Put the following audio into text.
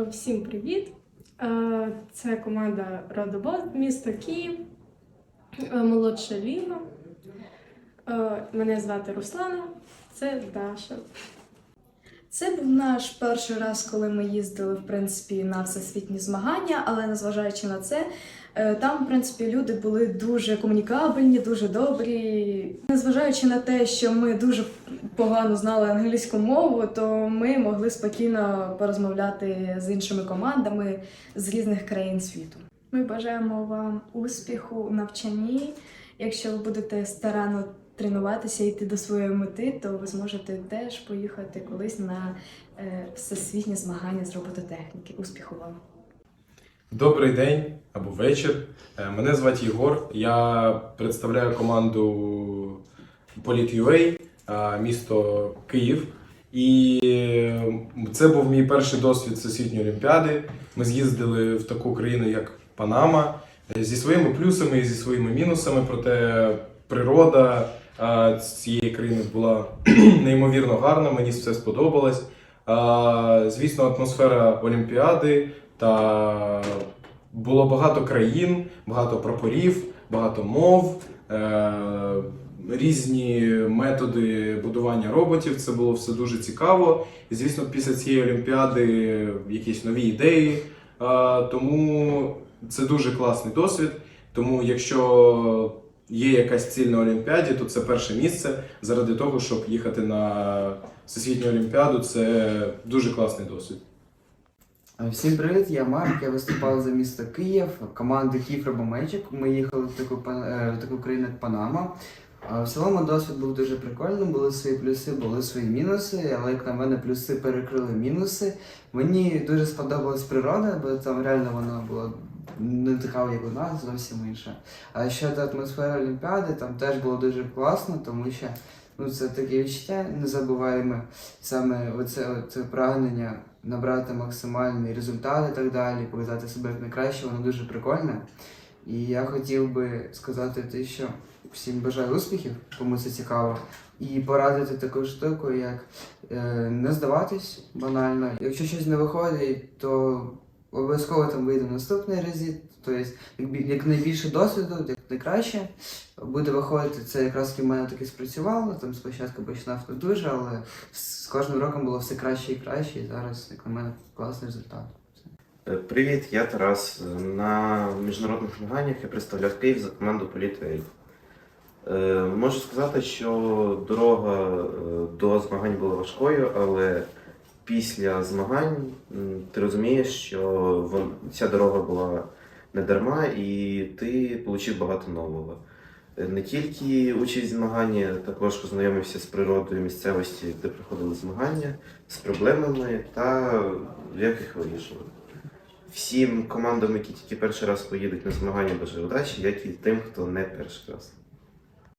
Е, Всім привіт! Е, Це команда Родобоз, місто Київ, Е, молодша Ліна. Мене звати Руслана, це Даша. Це був наш перший раз, коли ми їздили в принципі на всесвітні змагання, але незважаючи на це, там в принципі люди були дуже комунікабельні, дуже добрі. Незважаючи на те, що ми дуже погано знали англійську мову, то ми могли спокійно порозмовляти з іншими командами з різних країн світу. Ми бажаємо вам успіху у навчанні. Якщо ви будете старанно тренуватися йти до своєї мети, то ви зможете теж поїхати колись на е, всесвітні змагання з робототехніки. Успіху вам! Добрий день або вечір. Е, Мене звати Єгор. Я представляю команду Polit.ua, е, місто Київ. І е, це був мій перший досвід всесвітньої олімпіади. Ми з'їздили в таку країну, як Панама, зі своїми плюсами і зі своїми мінусами. Проте природа цієї країни була неймовірно гарна. Мені все сподобалось. Звісно, атмосфера Олімпіади та було багато країн, багато прапорів, багато мов, е, різні методи будування роботів. Це було все дуже цікаво. І звісно, після цієї олімпіади якісь нові ідеї. Е, тому це дуже класний досвід. Тому, якщо є якась ціль на Олімпіаді, то це перше місце заради того, щоб їхати на Всесвітню Олімпіаду. Це дуже класний досвід. Всім привіт, я Марк, я виступав за місто Київ, команди Київ Робомейчик. Ми їхали в таку, е, в таку країну, як Панама. В цілому досвід був дуже прикольним, були свої плюси, були свої мінуси, але як на мене плюси перекрили мінуси. Мені дуже сподобалась природа, бо там реально вона була не така, як у нас, зовсім інша. А щодо атмосфери Олімпіади, там теж було дуже класно, тому що ну, це таке відчуття незабуваєме. Саме оце, оце прагнення набрати максимальний результат і так далі, показати себе як найкраще, воно дуже прикольне. І я хотів би сказати те, що всім бажаю успіхів, кому це цікаво, і порадити таку штуку, як е, не здаватись банально. Якщо щось не виходить, то обов'язково там вийде наступний разі. Тобто, як, як найбільше досвіду, найкраще буде виходити. Це якраз в мене таки спрацювало. Там спочатку починав не дуже, але з кожним роком було все краще і краще, і зараз, як на мене, класний результат. Е, Привіт, я Тарас. На міжнародних змаганнях я представляв Київ за команду Політвей. Можу сказати, що дорога е, до змагань була важкою, але після змагань ти розумієш, що ця дорога була не дарма і ти отримав багато нового. Е, Не тільки участь в змаганні, також познайомився з природою місцевості, де проходили змагання, з проблемами та як їх вирішували. Всім командам, які тільки перший раз поїдуть на змагання, бажаю удачі, як і тим, хто не перший раз.